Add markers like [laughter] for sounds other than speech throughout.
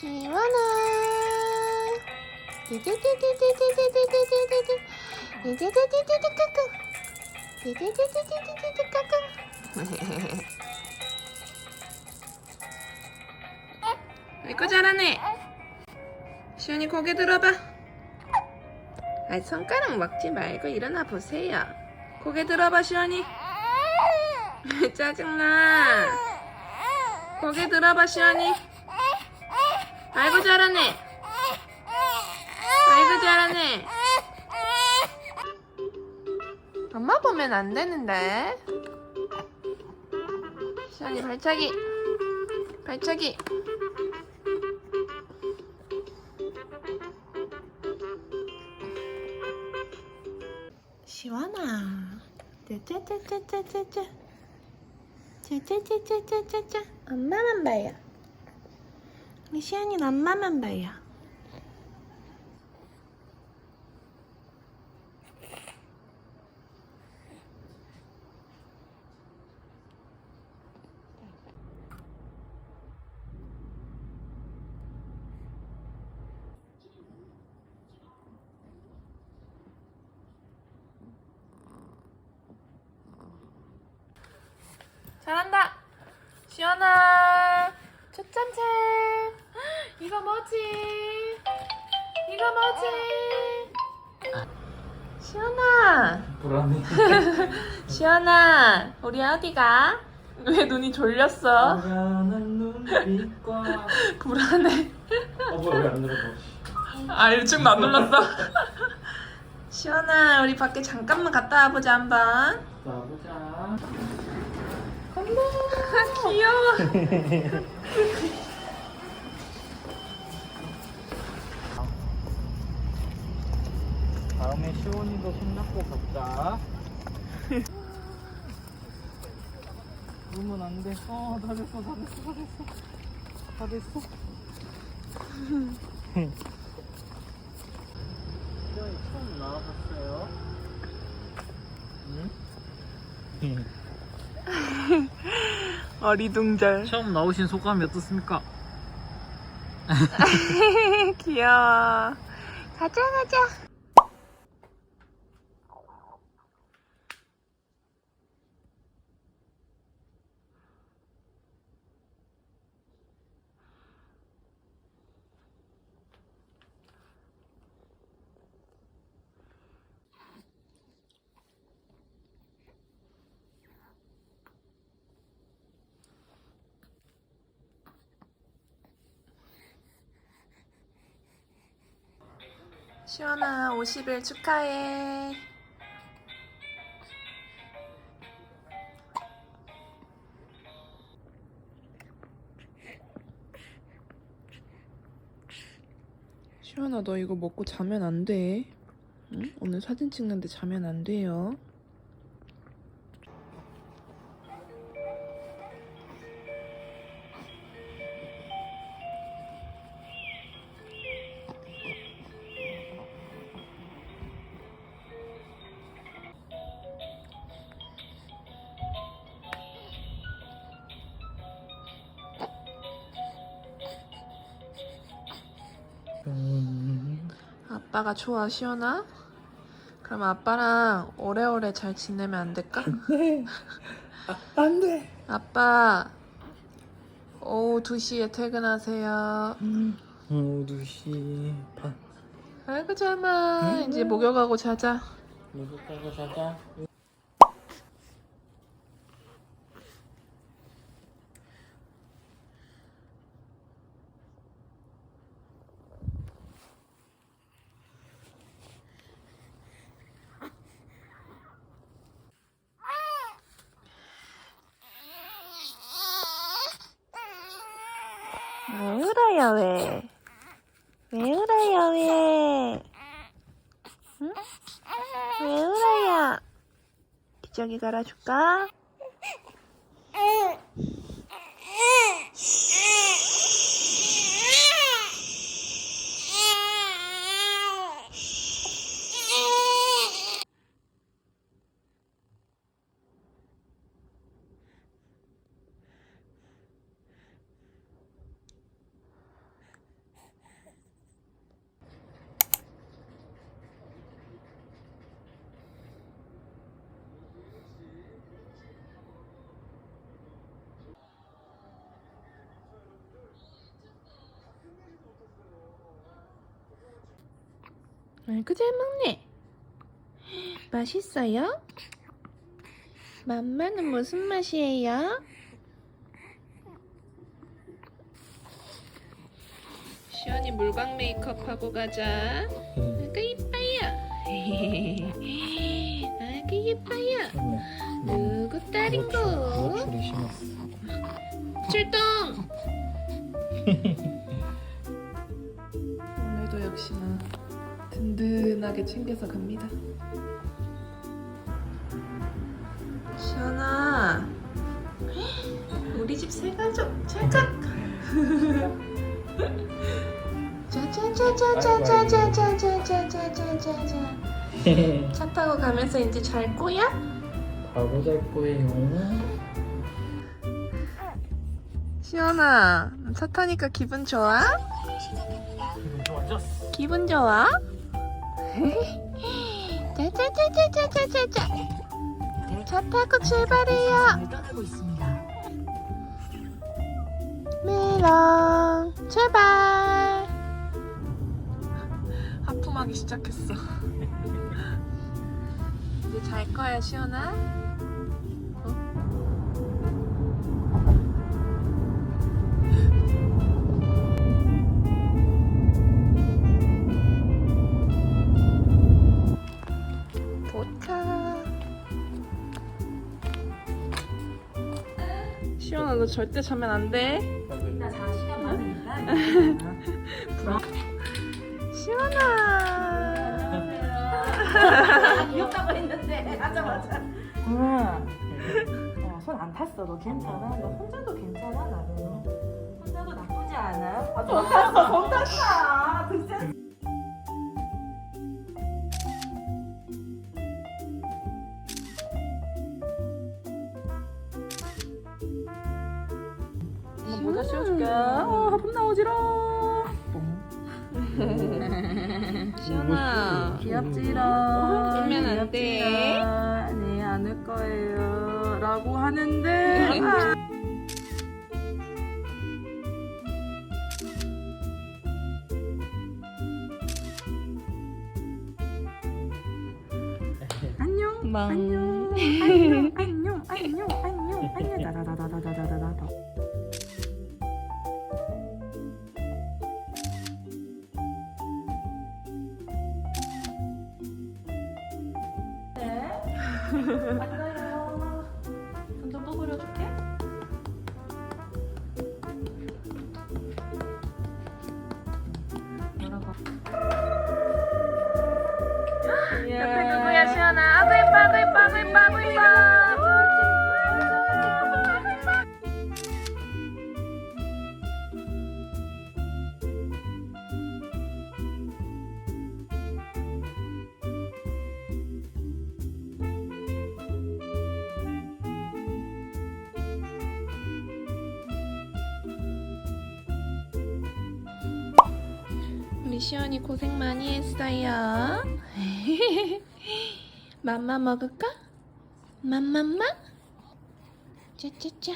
시원아. [laughs] 아이고 잘하네. 시원이 고개 들어봐. 아 손가락 먹지 말고 일어나 보세요. 고개 들어봐 시원이. [laughs] 짜증나. 고개 들어봐 시원이. 아이고 잘하네. 아이고 잘하네. 엄마 보면 안 되는데. 시원이 발차기. 발차기. 시원아. 짜짜짜짜짜짜. 짜 짜짜짜짜짜. 엄마만 봐요. 시안이는 엄마만 봐요. 잘한다. 시원아. 초점책. 이거 뭐지? 이거 뭐지? 시원아. 불안해. [laughs] 시원아. 우리 어디가? 왜 눈이 졸렸어? 불안한 눈빛과. [laughs] 불안해. 어 뭐야 왜안 눌러? 아, 일찍 안 눌렀어? [laughs] 시원아, 우리 밖에 잠깐만 갔다 와보자, 한번. 나 보자. 귀여워. 다음에 시원이도 손잡고 갔다. 그러면 안 돼. 어, 다 됐어, 다 됐어, 다 됐어. 다 됐어. 시원이 처음 나와봤어요? 응? [laughs] 어리둥절. 처음 나오신 소감이 어떻습니까? [laughs] 귀여워. 가자, 가자. 시원아, 50일 축하해. 시원아, 너 이거 먹고 자면 안 돼. 응? 오늘 사진 찍는데 자면 안 돼요. 아빠가 좋아, 시원아? 그럼 아빠랑 오래오래 잘 지내면 안 될까? 네. 아, 안 돼. 아빠, 오후 2시에 퇴근하세요. 오후 2시 반. 아이고, 잠아. 이제 목욕하고 자자. 깔고 자자. 왜 울어요, 왜? 왜 울어요, 왜? 응? 왜 울어요? 기저귀 갈아줄까? 아이고 잘 먹네. 맛있어요? 맘마는 무슨 맛이에요? 시원이 물광 메이크업 하고 가자. 아이고 이뻐요. [laughs] 아이고 이뻐요. 누구 딸인고? 출동! 오늘도 역시나 든든하게 챙겨서 갑니다. 시원아, 우리 집 새 가족 찰칵. 짜자자자자자자자자자자자자. 차 타고 가면서 이제 잘 거야? 바로 잘 거예요. 시원아, 차 타니까 기분 좋아? 기분 좋아? 짜자자자자자자자 차 타고 출발해요. 메롱 출발 하품하기 시작했어 [laughs] 이제 잘 거야 시원아? 시원아 너 절대 자면 안 돼 나 4시간 많으니까. 시원아 [laughs] 귀엽다고 했는데 하자마자. 응. 손안 탔어. 너 괜찮아? 너 혼자도 괜찮아 나는. 혼자도 나쁘지 않아. 아, 손 탔어. 손 탔어. 모자 씌워줄게. 어, 하품 나오지롱. 시원아 귀엽지롱. 울면 안 돼. 네, 안을 거예요. 라고 하는데. 아. 안녕. 망. 안녕. 안녕. 안녕. 안녕. 안녕. 안녕. 다다다다다다다다 시원이 고생 많이 했어요. [laughs] 맘마 먹을까? 맘맘마? 짜짜짜.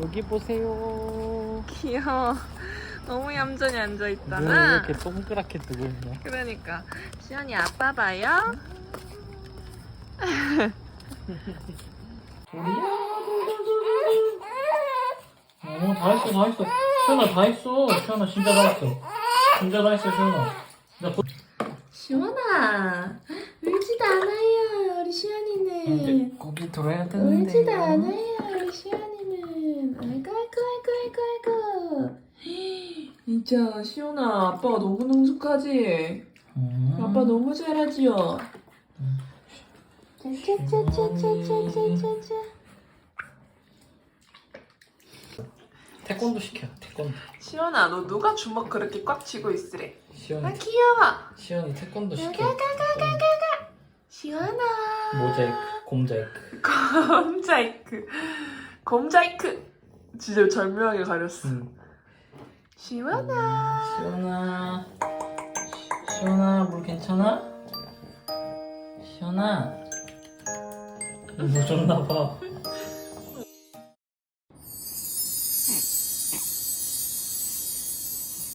여기 보세요. 귀여워. 너무 얌전히 앉아 왜 있잖아. 이렇게 동그랗게 뜨고 있냐? 그러니까 시연이 아빠 봐요. 어, 다 했어, 다 했어. 시원아, 다 했어. 시원아, 진짜 다 했어. 진짜 다 했어, 시원아. 나 보... 시원아 울지도 않아요 우리 시연이는. 이제 거기 들어야 울지도 않아요 우리. 아이고 아이고 아이고 아이고. 진짜 시연아 아빠가 너무 능숙하지. 음. 아빠 너무 잘하지요. 짜짜짜짜짜짜짜짜. 태권도 시켜 태권도 시연아, 너 누가 주먹 그렇게 꽉 쥐고 있으래? 아 시연이 귀여워. 시연이 태권도 시켜 시연아. 모자이크 곰자이크 [laughs] 곰자이크. 곰자이크. 진짜 절묘하게 가렸어. 응. 시연아. 시연아 시- 시연아 물 괜찮아? 시연아 물 줬나 봐